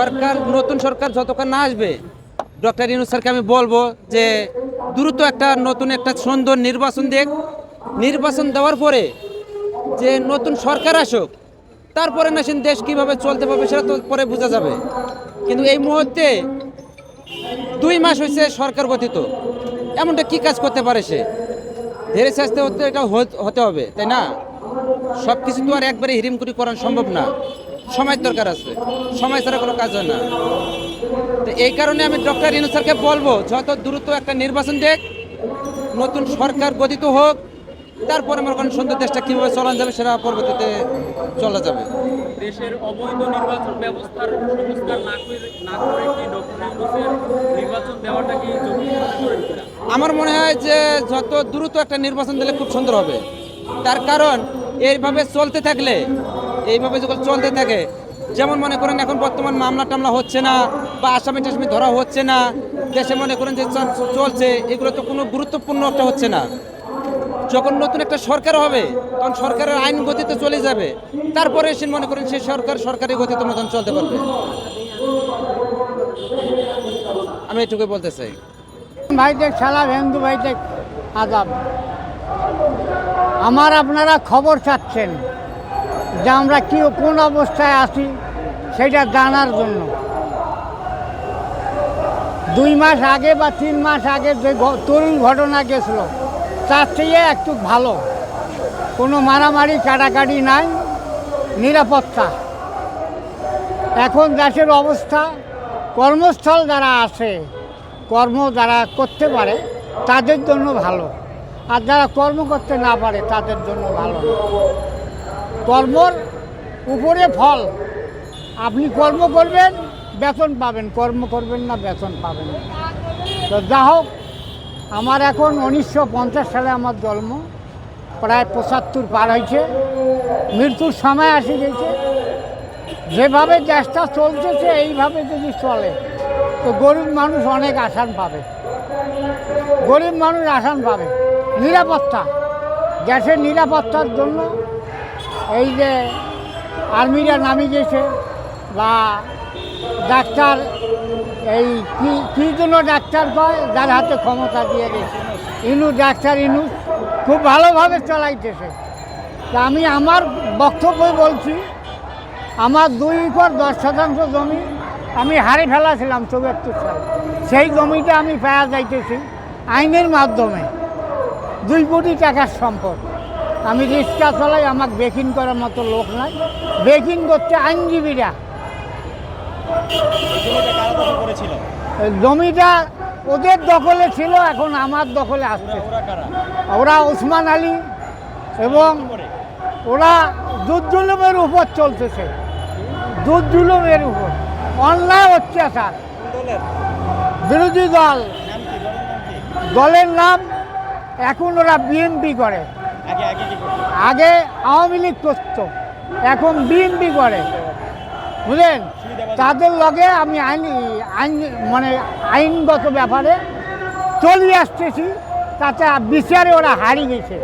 সরকার, নতুন সরকার যতক্ষণ না আসবে, ডক্টর ইউনুস স্যারকে আমি বলব যে দ্রুত একটা নতুন একটা সুন্দর নির্বাচন দেখ। নির্বাচন দেওয়ার পরে যে নতুন সরকার আসুক, তারপরে না দেশ কীভাবে চলতে পারবে সেটা তো পরে বোঝা যাবে। কিন্তু এই মুহূর্তে দুই মাস হয়েছে সরকার গঠিত। এমনটা কি কাজ করতে পারে সে? ধীরে সাজতে হতে এটা হত- হবে, তাই না? সব কিছু তো আর একবারে হিরিম করে করা সম্ভব না। সময় দরকার আছে। সময় ছাড়া কোনো কাজ হয় না। তো এই কারণে আমি ডক্টর ইনু স্যারকে বলব যত দ্রুত একটা নির্বাচন দেখ নতুন সরকার গঠিত হোক তারপরে আমার করেন সুন্দর দেশটা কীভাবে চলানো যাবে সেটা পরবর্তীতে চলা যাবে। দেশের অবৈধ নির্বাচন ব্যবস্থার সংস্কার না করে না করে কি ডক্টর নির্বাচন দেওয়াটা কি কিনা? আমার মনে হয় যে যত দ্রুত একটা নির্বাচন দিলে খুব সুন্দর হবে। তার কারণ এইভাবে চলতে থাকলে এইভাবে যখন চলতে থাকে। যেমন মনে করেন এখন বর্তমান মামলা টামলা হচ্ছে না বা আসামি টাসামি ধরা হচ্ছে না, দেশে মনে করেন যে চলছে, এগুলো তো কোনো গুরুত্বপূর্ণ একটা হচ্ছে না। যখন নতুন একটা সরকার হবে, তখন সরকারের আইন গতিতে চলে যাবে। তারপরে সে মনে করেন সেই সরকার সরকারি গতিতে মতন চলতে পারবে। আমি এটুকুই বলতে চাই। ভাইদের সালাম হিন্দু ভাইদের আদাব আমার আপনারা খবর চাচ্ছেন। যে আমরা কি, কোন অবস্থায় আছি, সেটা জানার জন্য। দুই মাস আগে বা তিন মাস আগে যে তরুণ ঘটনা গেছিল, তার থেকে একটু ভালো। কোনো মারামারি, কাটাকাটি নাই, নিরাপত্তা। এখন দেশের অবস্থা, কর্মস্থল যারা আছে, কর্ম যারা করতে পারে, তাদের জন্য ভালো। আর যারা কর্ম করতে না পারে, তাদের জন্য ভালো না। কর্মর উপরে ফল। আপনি কর্ম করবেন, বেতন পাবেন। কর্ম করবেন না, বেতন পাবেন তো যা হোক, আমার এখন উনিশশো পঞ্চাশ সালে আমার জন্ম। প্রায় পঁচাত্তর পার হয়েছে। মৃত্যুর সময় আসে গেছে। যেভাবে দেশটা চলতেছে এইভাবে যদি চলে, তো গরিব মানুষ অনেক আসান পাবে। গরিব মানুষ আসান পাবে। নিরাপত্তা। গ্যাসের নিরাপত্তার জন্য এই যে আর্মিরা নামি গেছে বা ডাক্তার, এই কি জন্য ডাক্তার পায়? যার হাতে ক্ষমতা দিয়ে গেছে। ইনু ডাক্তার, ইনু খুব ভালোভাবে চালাইতেছে। তা আমি আমার বক্তব্য বলছি, আমার দুই একর দশ শতাংশ জমি আমি হারে ফেলাছিলাম চৌবাত্তর সালে। সেই জমিটা আমি পাওয়া যাইতেছি আইনের মাধ্যমে। দুই কোটি টাকার সম্পদ। আমি রিক্সা চালাই আমাকে বেকিং করার মতো লোক নাই। বেকিং করছে আইনজীবীরা। জমিটা ওদের দখলে ছিল এখন আমার দখলে আসছে। ওরা ওসমান আলী এবং ওরা দুধ জুলুমের উপর চলতেছে। দুধ জুলুমের উপর। অন্যায় হচ্ছে অত্যাচার বিরোধী দল। দলের নাম এখন ওরা বিএনপি করে। আগে আওয়ামী লীগ করত, এখন বিএনপি করে। বুঝলেন? তাদের লগে আমি আইন আইন মানে আইনগত ব্যাপারে চলে আসতেছি, তাতে বিচারে ওরা হারিয়ে গেছে।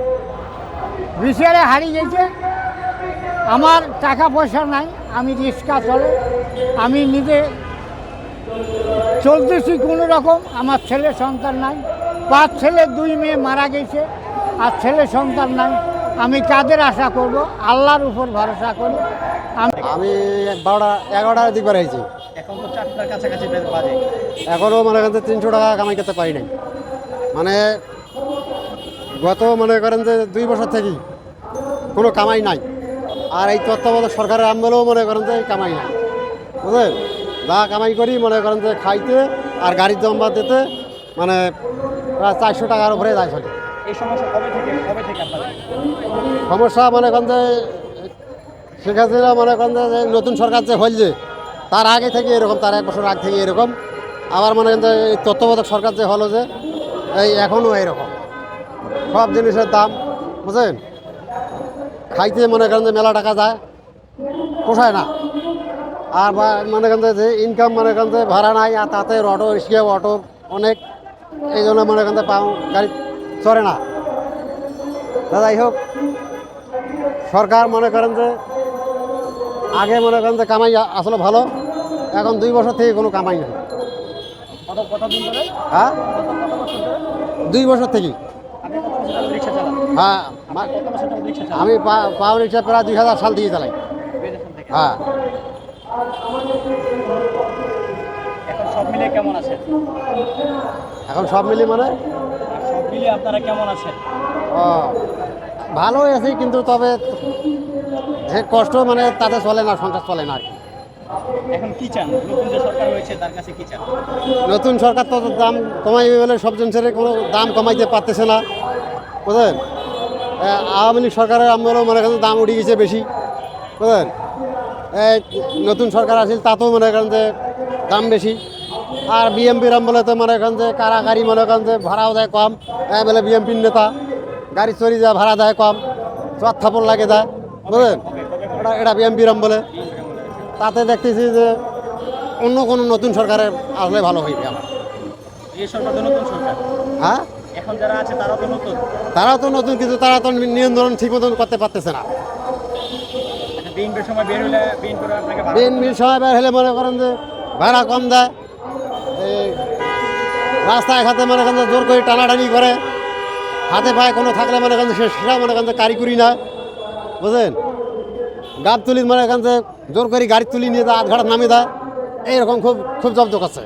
বিচারে হারিয়ে গেছে, আমার টাকা পয়সা নাই, আমি রিক্সা চলে, আমি নিজে চলতেছি কোনো রকম, আমার ছেলে সন্তান নাই, পাঁচ ছেলে, দুই মেয়ে মারা গেছে, আর ছেলে সন্তান নাই। আমি কাদের আশা করব? আল্লাহর উপর ভরসা করি। আমি বারোটা এগারোটার দিক বেড়াইছি এখন তো চারটার কাছাকাছি বাজে। এখনও মনে করেন তিনশো টাকা কামাই করতে পারি নাই। মানে গত মনে করেন যে দুই বছর থেকে কোনো কামাই নাই। আর এই তত্ত্বাবধায়ক সরকারের আমলেও মনে করেন যে কামাই নাই। বুঝলেন? যা কামাই করি মনে করেন যে খাইতে আর গাড়ির জমা দিতে মানে প্রায় চারশো টাকার উপরে যায় চলে সমস্যা কবে থেকে, কবে মনে শেখ হাসিনা মনে করেন যে নতুন সরকার যে হল যে তার আগে থেকে এরকম, তার এক বছর আগে থেকে এরকম। আবার মনে করেন এই তত্ত্বাবধায়ক সরকার যে হলো যে, এই এখনও এরকম। সব জিনিসের দাম, বুঝলেন? খাইতে মনে করেন যে মেলা টাকা যায়, পোষায় না। আর মনে করেন যে ইনকাম মনে করেন যে ভাড়া নাই, আর তাতে অটো রিক্সা অটো অনেক। এই জন্য মনে করেন যে গাড়ি চলে না। দাদা যাই হোক সরকার মনে করেন যে আগে মনে করেন যে কামাই আসলে ভালো এখন দুই বছর থেকে কোনো কামাই নেই। হ্যাঁ? দুই বছর থেকে। হ্যাঁ আমি পাওয়ার রিক্সা প্রায় দুই হাজার সাল থেকে চালাই। হ্যাঁ। এখন সব কেমন এখন সব মিলি মানে? মিলিয়ে আপনারা কেমন আছেন? ভালোই আছি কিন্তু তবে যে কষ্ট মানে তাতে চলে না সংসার চলে না আর কি। এখন কি চান? নতুন যে সরকার রয়েছে তার কাছে কি চান? নতুন সরকার তো দাম কমাইবে বলে সব জিনিসের কোনো দাম কমাইতে পারতেছে না। বুঝলেন? আওয়ামী লীগ সরকারের আমলেও মনে করেন দাম উঠে গেছে বেশি। বুঝলেন? নতুন সরকার আসিল তাতেও মনে করেন যে দাম বেশি। আর বিএমপির আমলে তো মনে করেন যে কারাগারি মনে করেন যে ভাড়াও দেয় কম। এ বলে বিএমপির নেতা গাড়ি চড়ি যায় ভাড়া দেয় কম চর থাপড় লাগে দেয় বুঝলেন? এটা এটা বিএমপির আমলে তাতে দেখতেছি যে অন্য কোনো নতুন সরকারের আসলে ভালো হইবে আমার। হ্যাঁ? এখন যারা আছে তারা তো নতুন। তারাও তো নতুন কিন্তু তারা তো নিয়ন্ত্রণ ঠিক মতন করতে পারতেছে না। আচ্ছা বিএনপির সময় বের হলে বিএনপির বিএনপির সময় বের হলে মনে করেন যে ভাড়া কম দেয় রাস্তায় ঘাতে মনে করেন জোর করে টানাটানি করে, হাতে পায়ে কোনো থাকলে মনে করেন সেটা মনে করেন কারিগরি না। বুঝলেন? গাব তুলি মনে করেন জোর করে গাড়ি তুলি নিয়ে যায় আধ ঘাট নামিয়ে দেয় এইরকম খুব খুব জব্দ করছে।